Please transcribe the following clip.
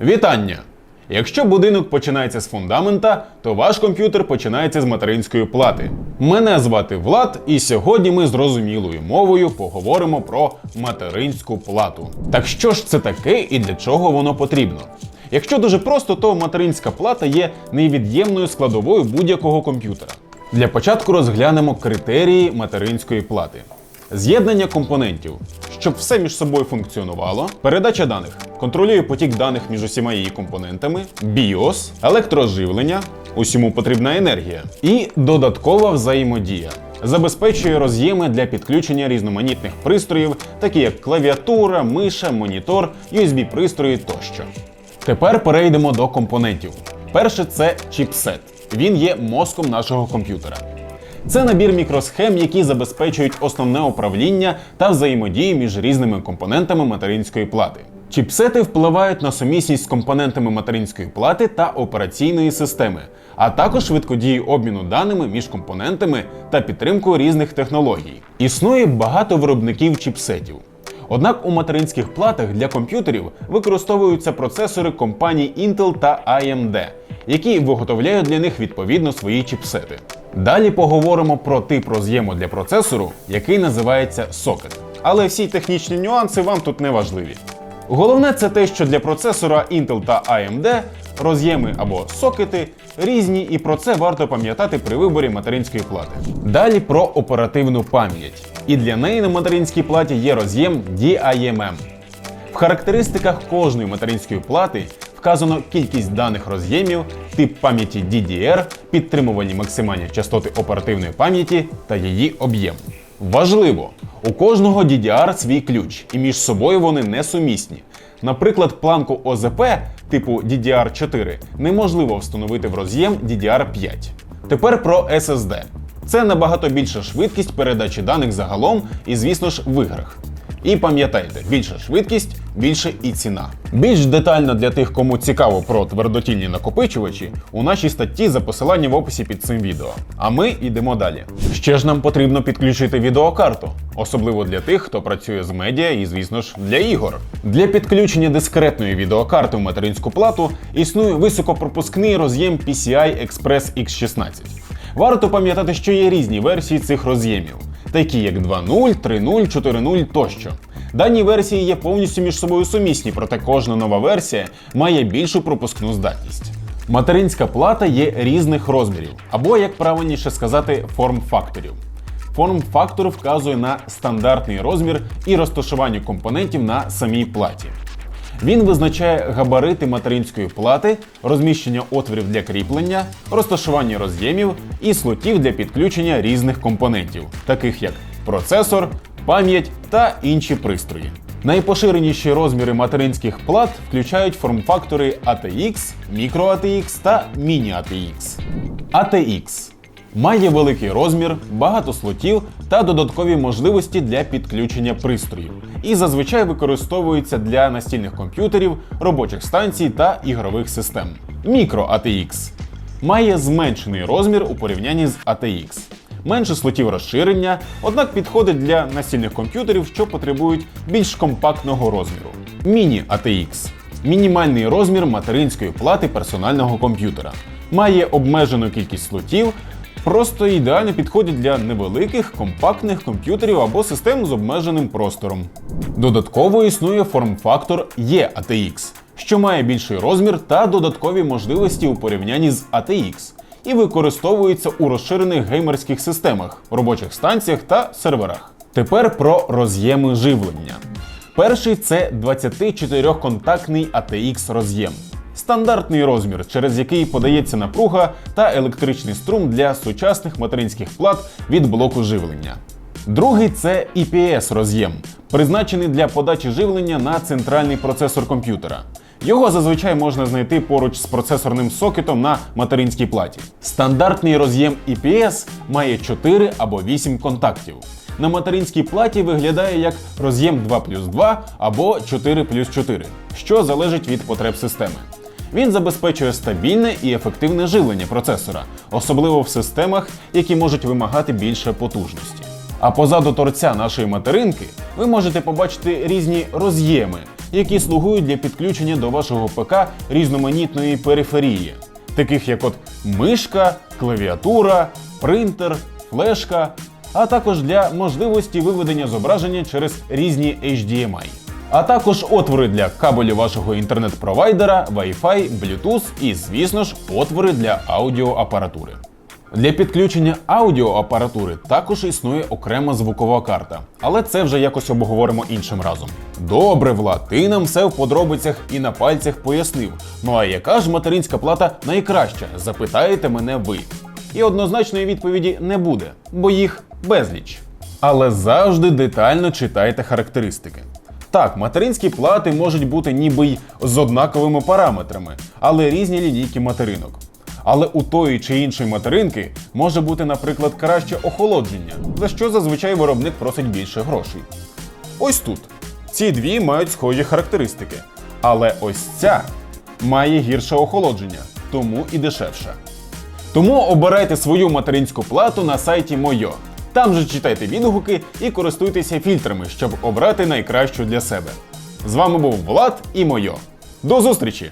Вітання! Якщо будинок починається з фундамента, то ваш комп'ютер починається з материнської плати. Мене звати Влад, і сьогодні ми зрозумілою мовою поговоримо про материнську плату. Так що ж це таке і для чого воно потрібно? Якщо дуже просто, то материнська плата є невід'ємною складовою будь-якого комп'ютера. Для початку розглянемо критерії материнської плати. З'єднання компонентів, щоб все між собою функціонувало, передача даних контролює потік даних між усіма її компонентами, BIOS, електроживлення, усьому потрібна енергія, і додаткова взаємодія. Забезпечує роз'єми для підключення різноманітних пристроїв, такі як клавіатура, миша, монітор, USB-пристрої тощо. Тепер перейдемо до компонентів. Перше це чіпсет. Він є мозком нашого комп'ютера. Це набір мікросхем, які забезпечують основне управління та взаємодію між різними компонентами материнської плати. Чіпсети впливають на сумісність з компонентами материнської плати та операційної системи, а також швидкодію обміну даними між компонентами та підтримку різних технологій. Існує багато виробників чіпсетів. Однак у материнських платах для комп'ютерів використовуються процесори компаній Intel та AMD, які виготовляють для них відповідно свої чіпсети. Далі поговоримо про тип роз'єму для процесору, який називається сокет. Але всі технічні нюанси вам тут не важливі. Головне це те, що для процесора Intel та AMD роз'єми або сокети різні, і про це варто пам'ятати при виборі материнської плати. Далі про оперативну пам'ять. І для неї на материнській платі є роз'єм DIMM. В характеристиках кожної материнської плати вказано кількість даних роз'ємів, тип пам'яті DDR, підтримувані максимальні частоти оперативної пам'яті та її об'єм. Важливо! У кожного DDR свій ключ, і між собою вони несумісні. Наприклад, планку ОЗП типу DDR4 неможливо встановити в роз'єм DDR5. Тепер про SSD. Це набагато більша швидкість передачі даних загалом і, звісно ж, в іграх. І пам'ятайте, більша швидкість, більше і ціна. Більш детально для тих, кому цікаво про твердотільні накопичувачі, у нашій статті за посиланням в описі під цим відео. А ми йдемо далі. Ще ж нам потрібно підключити відеокарту, особливо для тих, хто працює з медіа і, звісно ж, для ігор. Для підключення дискретної відеокарти в материнську плату існує високопропускний роз'єм PCI Express X16. Варто пам'ятати, що є різні версії цих роз'ємів, такі як 2.0, 3.0, 4.0 тощо. Дані версії є повністю між собою сумісні, проте кожна нова версія має більшу пропускну здатність. Материнська плата є різних розмірів, або, як правильніше сказати, форм-факторів. Форм-фактор вказує на стандартний розмір і розташування компонентів на самій платі. Він визначає габарити материнської плати, розміщення отворів для кріплення, розташування роз'ємів і слотів для підключення різних компонентів, таких як процесор, пам'ять та інші пристрої. Найпоширеніші розміри материнських плат включають форм-фактори ATX, Micro-ATX та Mini-ATX. ATX має великий розмір, багато слотів та додаткові можливості для підключення пристроїв. І зазвичай використовується для настільних комп'ютерів, робочих станцій та ігрових систем. Micro ATX має зменшений розмір у порівнянні з ATX. Менше слотів розширення, однак підходить для настільних комп'ютерів, що потребують більш компактного розміру. Міні ATX мінімальний розмір материнської плати персонального комп'ютера. Має обмежену кількість слотів, просто ідеально підходить для невеликих компактних комп'ютерів або систем з обмеженим простором. Додатково існує форм-фактор E-ATX, що має більший розмір та додаткові можливості у порівнянні з ATX, і використовується у розширених геймерських системах, робочих станціях та серверах. Тепер про роз'єми живлення. Перший це 24-контактний ATX роз'єм. Стандартний розмір, через який подається напруга та електричний струм для сучасних материнських плат від блоку живлення. Другий це IPS роз'єм, призначений для подачі живлення на центральний процесор комп'ютера. Його зазвичай можна знайти поруч з процесорним сокетом на материнській платі. Стандартний роз'єм IPS має 4 або 8 контактів. На материнській платі виглядає як роз'єм 2 плюс 2 або 4 плюс 4, що залежить від потреб системи. Він забезпечує стабільне і ефективне живлення процесора, особливо в системах, які можуть вимагати більше потужності. А позаду торця нашої материнки ви можете побачити різні роз'єми, які слугують для підключення до вашого ПК різноманітної периферії, таких як от мишка, клавіатура, принтер, флешка, а також для можливості виведення зображення через різні HDMI. А також отвори для кабелю вашого інтернет-провайдера, Wi-Fi, Bluetooth і, звісно ж, отвори для аудіоапаратури. Для підключення аудіоапаратури також існує окрема звукова карта, але це вже якось обговоримо іншим разом. Добре, Влад, ти нам все в подробицях і на пальцях пояснив. Ну а яка ж материнська плата найкраща? Запитаєте мене ви. І однозначної відповіді не буде, бо їх безліч. Але завжди детально читайте характеристики. Так, материнські плати можуть бути ніби й з однаковими параметрами, але різні лінійки материнок. Але у тої чи іншої материнки може бути, наприклад, краще охолодження, за що зазвичай виробник просить більше грошей. Ось тут. Ці дві мають схожі характеристики. Але ось ця має гірше охолодження, тому і дешевша. Тому обирайте свою материнську плату на сайті Мойо. Там же читайте відгуки і користуйтеся фільтрами, щоб обрати найкращу для себе. З вами був Влад і Мойо. До зустрічі!